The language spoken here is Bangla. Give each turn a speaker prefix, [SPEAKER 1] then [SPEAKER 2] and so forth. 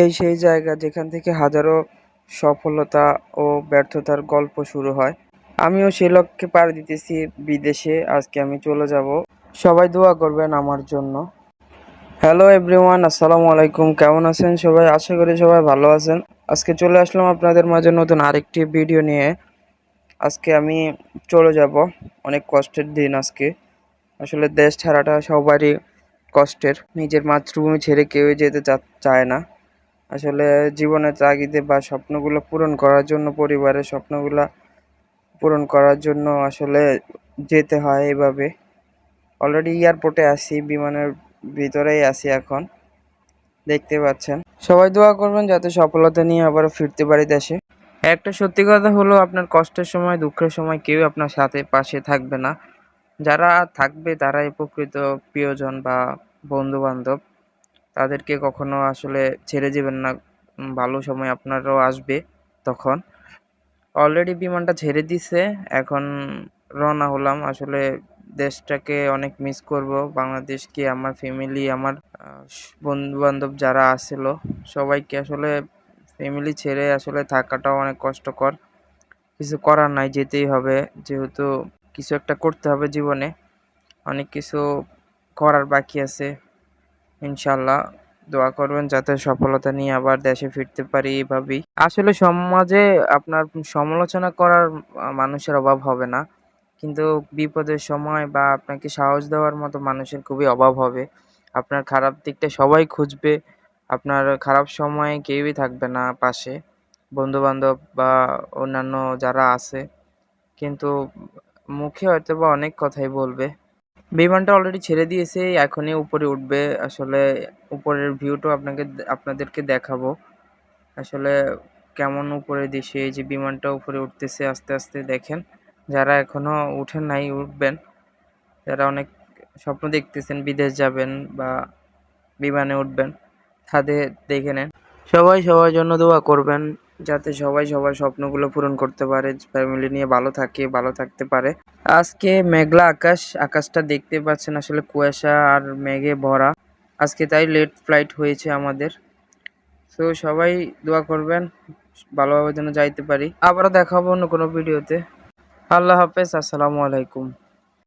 [SPEAKER 1] এই সেই জায়গা যেখান থেকে হাজারো সফলতা ও ব্যর্থতার গল্প শুরু হয়। আমিও সে লক্ষ্যে পাড়ি দিতেছি বিদেশে, আজকে আমি চলে যাব। সবাই দোয়া করবেন আমার জন্য। হ্যালো এভরিওয়ান, আসসালামু আলাইকুম। কেমন আছেন সবাই? আশা করি সবাই ভালো আছেন। আজকে চলে আসলাম আপনাদের মাঝে নতুন আরেকটি ভিডিও নিয়ে। আজকে আমি চলে যাব। অনেক কষ্টের দিন আজকে। আসলে দেশ ছাড়াটা সবারই কষ্টের। নিজের মাতৃভূমি ছেড়ে কেউই যেতে চায় না। আসলে জীবনের তাগিদে বা স্বপ্নগুলো পূরণ করার জন্য, পরিবারের স্বপ্নগুলো পূরণ করার জন্য আসলে যেতে হয় এভাবে অলরেডি এয়ারপোর্টে আছি, বিমানের ভিতরেই আছি এখন। দেখতে পাচ্ছেন। সবাই দোয়া করবেন যাতে সফলতা নিয়ে আবার ফিরতে পারি দেশে। একটা সত্যি কথা হলো, আপনার কষ্টের সময়, দুঃখের সময় কেউ আপনার সাথে পাশে থাকবে না। যারা থাকবে, তারাই প্রকৃত প্রিয়জন বা বন্ধু বান্ধব তাদেরকে কখনো আসলে ছেড়ে যাবেন না ভালো সময় আপনারও আসবে তখন। অলরেডি বিমানটা ছেড়ে দিছে, এখন রওনা হলাম। আসলে দেশটাকে অনেক মিস করব। বাংলাদেশকে আমার ফ্যামিলি আমার বন্ধু বান্ধব যারা আছিল সবাইকে আসলে ফ্যামিলি ছেড়ে আসলে থাকাটাও অনেক কষ্টকর। কিছু করার নাই, যেতেই হবে। যেহেতু কিছু একটা করতে হবে জীবনে। অনেক কিছু করার বাকি আছে। ইনশাল্লাহ দোয়া করবেন যাতে সফলতা নিয়ে আবার দেশে ফিরতে পারি এভাবেই। আসলে সমাজে আপনার সমালোচনা করার মানুষের অভাব হবে না, কিন্তু বিপদের সময় বা আপনাকে সাহস দেওয়ার মতো মানুষের খুবই অভাব হবে। আপনার খারাপ দিকটা সবাই খুঁজবে, আপনার খারাপ সময়ে কেউই থাকবে না পাশে বন্ধু বান্ধব বা অন্যান্য যারা আছে, কিন্তু মুখে হয়তো বা অনেক কথাই বলবে। বিমানটা অলরেডি ছেড়ে দিয়েছে, এখনই উপরে উঠবে। আসলে উপরের ভিউটা আপনাকে আপনাদেরকে দেখাবো। আসলে কেমন উপরে দেশে যে বিমানটা উপরে উঠতেছে, আস্তে আস্তে দেখেন। যারা এখনও উঠেন নাই, উঠবেন। যারা অনেক স্বপ্ন দেখতেছেন, বিদেশ যাবেন বা বিমানে উঠবেন, তাদের দেখে নেন। সবাই সবার জন্য দোয়া করবেন। যাতে সবাই সবার স্বপ্নগুলো পূরণ করতে পারে ফ্যামিলি নিয়ে ভালো থাকে, ভালো থাকতে পারে। আজকে মেঘলা আকাশ, আকাশটা দেখতে পাচ্ছেন আসলে কুয়াশা আর মেঘে ভরা। আজকে তাই লেট ফ্লাইট হয়েছে আমাদের। তো সবাই দোয়া করবেন, ভালোভাবে যেন যাইতে পারি। আবারও দেখাবো অন্য কোনো ভিডিওতে আল্লাহ হাফেজ, আসসালামু আলাইকুম।